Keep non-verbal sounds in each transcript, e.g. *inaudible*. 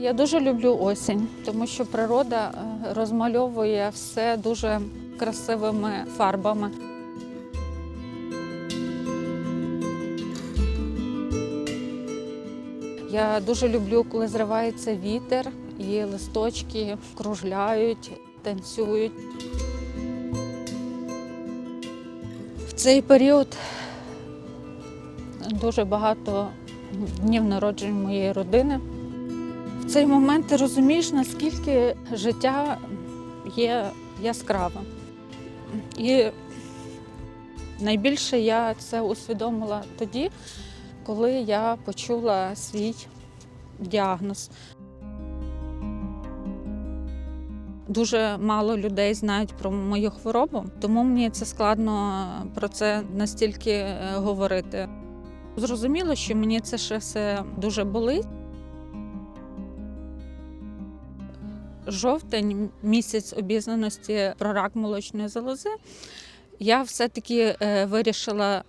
Я дуже люблю осінь, тому що природа е, розмальовує все дуже красивими фарбами. Я дуже люблю, коли зривається вітер і листочки кружляють, танцюють. В цей період дуже багато днів народжень моєї родини. Цей момент ти розумієш, наскільки життя є яскравим. І найбільше я це усвідомила тоді, коли я почула свій діагноз. Дуже мало людей знають про мою хворобу, тому мені це складно про це настільки е, говорити. Зрозуміло, що мені це ще все дуже болить. Жовтень місяць обізнаності про рак молочної залози. Я все-таки е, вирішила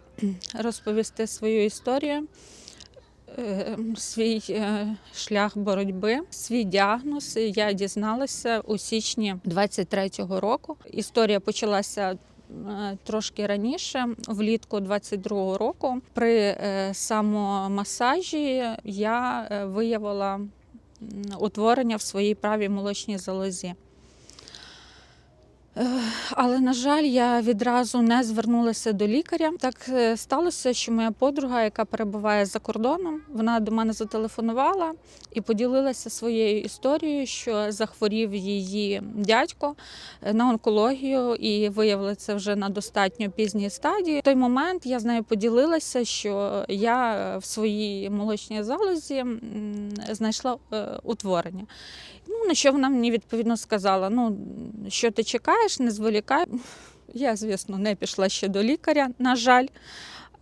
розповісти свою історію, е, свій е, шлях боротьби, свій діагноз. Я дізналася у січні 23-го року. Історія почалася. Трошки раніше, влітку 22-го року, при самомасажі я виявила утворення в своїй правій молочній залозі. Е, Але, на жаль, я відразу не звернулася до лікаря. Так е, сталося, що моя подруга, яка перебуває за кордоном, вона до мене зателефонувала і поділилася своєю історією, що захворів її дядько е, на онкологію, і виявили це вже на достатньо пізній стадії. В той момент я з нею поділилася, що я в своїй молочній залозі знайшла утворення. Ну, на що вона мені відповідно сказала: ну, що ти чекаєш, не зволікай. Я, звісно, не пішла ще до лікаря, на жаль.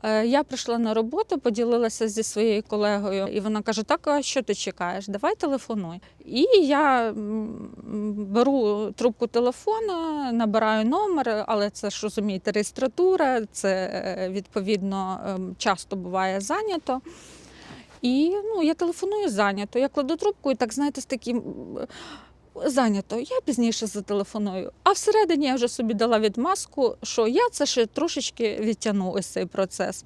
Е, Я прийшла на роботу, поділилася зі своєю колегою, і вона каже: Так, а що ти чекаєш? Давай телефонуй. І я беру трубку телефона, набираю номер, але це ж розумієте, реєстратура, це е, відповідно ем, часто буває зайнято. І ну, я телефоную зайнято. Я кладу трубку і так, знаєте, з таким зайнято. Я пізніше зателефоную. А всередині я вже собі дала відмазку, що я це ще трошечки відтягну ось цей процес.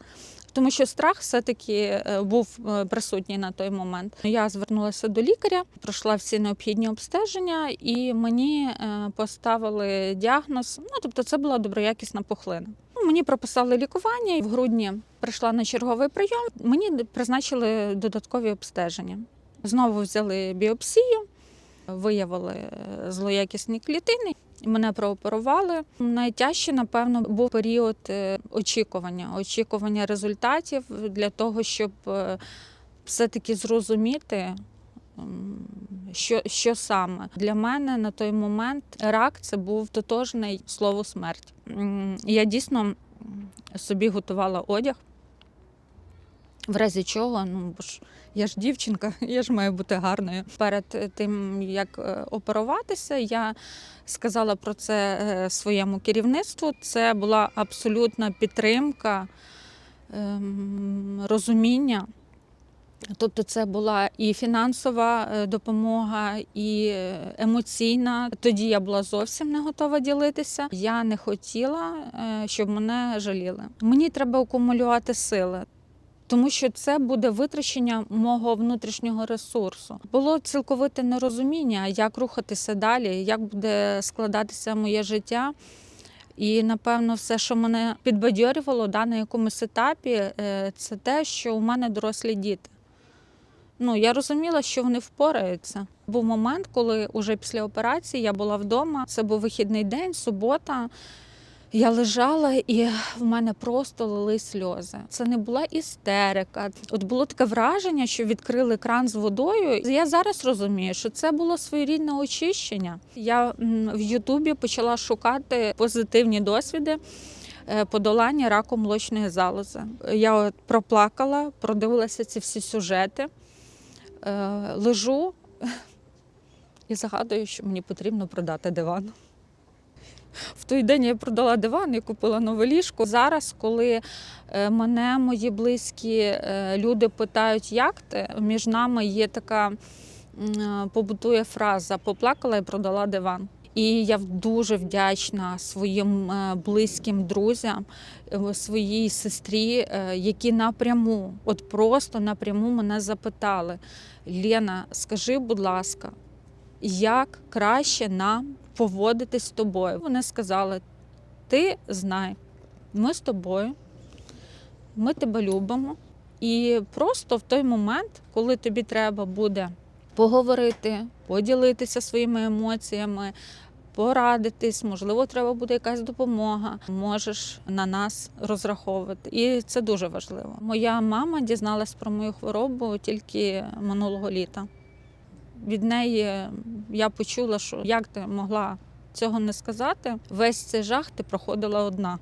Тому що страх все-таки е, був е, присутній на той момент. Я звернулася до лікаря, пройшла всі необхідні обстеження, і мені е, поставили діагноз. Ну, тобто, це була доброякісна пухлина. Ну, Мені прописали лікування і в грудні прийшла на черговий прийом. Мені призначили додаткові обстеження. Знову взяли біопсію, виявили е, злоякісні клітини. Мене прооперували. Найтяжче, напевно, був період е, очікування, очікування результатів для того, щоб е, все-таки зрозуміти, що, що саме для мене на той момент рак це був тотожний слову смерть. Я дійсно собі готувала одяг. В разі чого, ну бо ж я ж дівчинка, *laughs* я ж маю бути гарною. Перед тим як е, оперуватися, я сказала про це е, своєму керівництву. Це була абсолютна підтримка, ем, розуміння. Тобто, це була і фінансова е, допомога, і емоційна. Тоді я була зовсім не готова ділитися. Я не хотіла, щоб мене жаліли. Мені треба акумулювати сили. Тому що це буде витрачення мого внутрішнього ресурсу. Було цілковите нерозуміння, як рухатися далі, як буде складатися моє життя. І напевно, все, що мене підбадьорювало да, на якомусь етапі, е, це те, що у мене дорослі діти. Ну, я розуміла, що вони впораються. Був момент, коли уже після операції я була вдома. Це був вихідний день, субота. Я лежала, і в мене просто лили сльози. Це не була істерика. От було таке враження, що відкрили кран з водою. Я зараз розумію, що це було своєрідне очищення. Я в Ютубі почала шукати позитивні досвіди. е, Подолання раку молочної залози. Я от проплакала, продивилася ці всі сюжети, е, лежу *laughs* і загадую, що мені потрібно продати диван. В той день я продала диван і купила нове ліжко. Зараз, коли е, мене мої близькі е, люди питають, як ти, між нами є така побутує фраза Поплакала і продала диван. І я дуже вдячна своїм е, близьким друзям, е, своїй сестрі, е, які напряму, от просто напряму мене запитали: Лена, скажи, будь ласка, як краще нам поводитись з тобою? Вони сказали: ти знай, ми з тобою, ми тебе любимо. І просто в той момент, коли тобі треба буде поговорити, поділитися своїми емоціями, порадитись, можливо, треба буде якась допомога. Можеш на нас розраховувати. І це дуже важливо. Моя мама дізналась про мою хворобу тільки минулого літа. Від неї я почула, що як ти могла цього не сказати, весь цей жах ти проходила одна.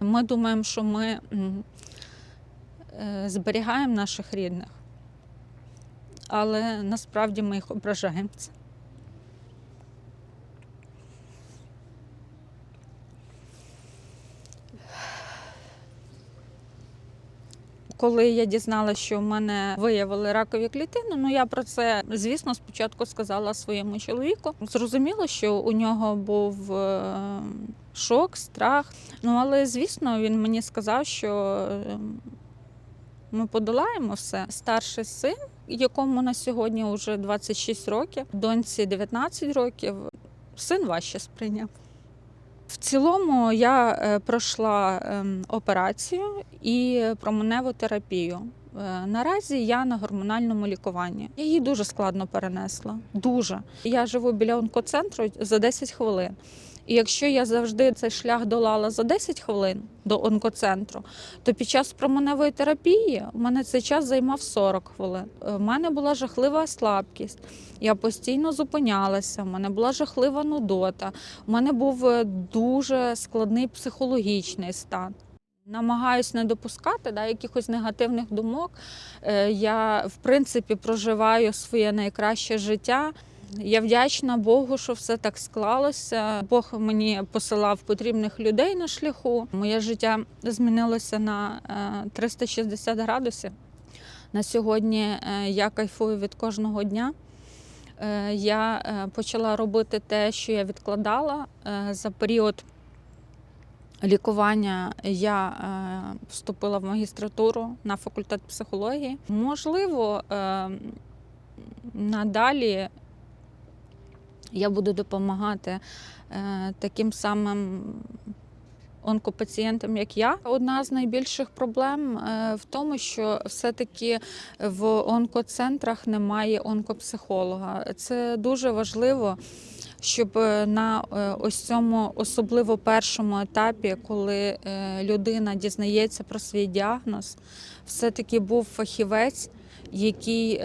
Ми думаємо, що ми е, зберігаємо наших рідних, але насправді ми їх ображаємо. Коли я дізналася, що в мене виявили ракові клітини, ну я про це, звісно, спочатку сказала своєму чоловіку. Зрозуміло, що у нього був е, шок, страх. Ну але звісно, він мені сказав, що е, ми подолаємо все. Старший син, якому на сьогодні вже 26 років, доньці 19 років, син важче сприйняв. В цілому я е, пройшла ем, операцію і променеву терапію. Е, Наразі я на гормональному лікуванні. Її дуже складно перенесла. Дуже. Я живу біля онкоцентру за 10 хвилин. І якщо я завжди цей шлях долала за 10 хвилин до онкоцентру, то під час променевої терапії у мене цей час займав 40 хвилин. У мене була жахлива слабкість. Я постійно зупинялася, у мене була жахлива нудота, у мене був е, дуже складний психологічний стан. Намагаюсь не допускати да, якихось негативних думок. Е, Я, в принципі, проживаю своє найкраще життя. Я вдячна Богу, що все так склалося. Бог мені посилав потрібних людей на шляху. Моє життя змінилося на е, 360 градусів. На сьогодні е, я кайфую від кожного дня. Е, Я е, почала робити те, що я відкладала Е, за період. Лікування я е, вступила в магістратуру на факультет психології. Можливо, е, надалі я буду допомагати е, таким самим онкопацієнтам, як я. Одна з найбільших проблем е, в тому, що все-таки в онкоцентрах немає онкопсихолога. Це дуже важливо. Щоб е, на ось цьому особливо першому етапі, коли людина дізнається про свій діагноз, все-таки був фахівець, який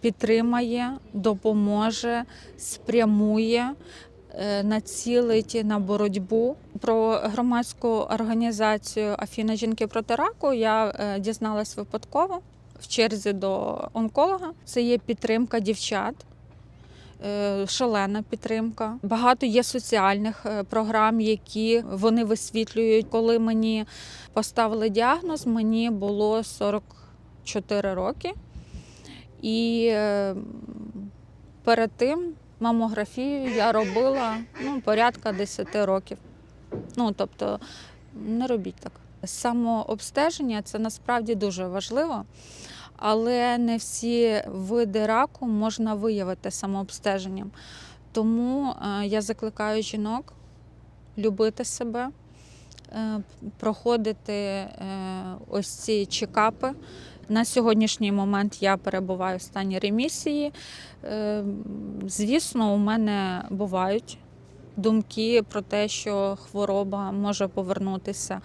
підтримає, допоможе, спрямує, е, націлить на боротьбу. Про громадську організацію Афіна жінки проти раку я е, дізналась випадково в черзі до онколога. Це є підтримка дівчат. е, Шалена підтримка. Багато є соціальних програм, які вони висвітлюють. Коли мені поставили діагноз, мені було 44 роки. І е, перед тим мамографію я робила ну, порядка 10 років. Ну, тобто, не робіть так. Самообстеження це насправді дуже важливо, але не всі види раку можна виявити самообстеженням. Тому е, я закликаю жінок любити себе, проходити е, ось ці чекапи. На сьогоднішній момент я перебуваю в стані ремісії. Е, Звісно, у мене бувають думки про те, що хвороба може повернутися.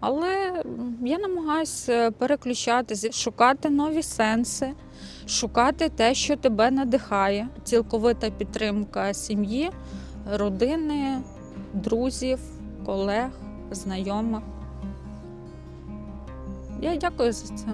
Але я намагаюся переключатися, шукати нові сенси, шукати те, що тебе надихає. Цілковита підтримка сім'ї, родини, друзів, колег, знайомих. Я дякую за це.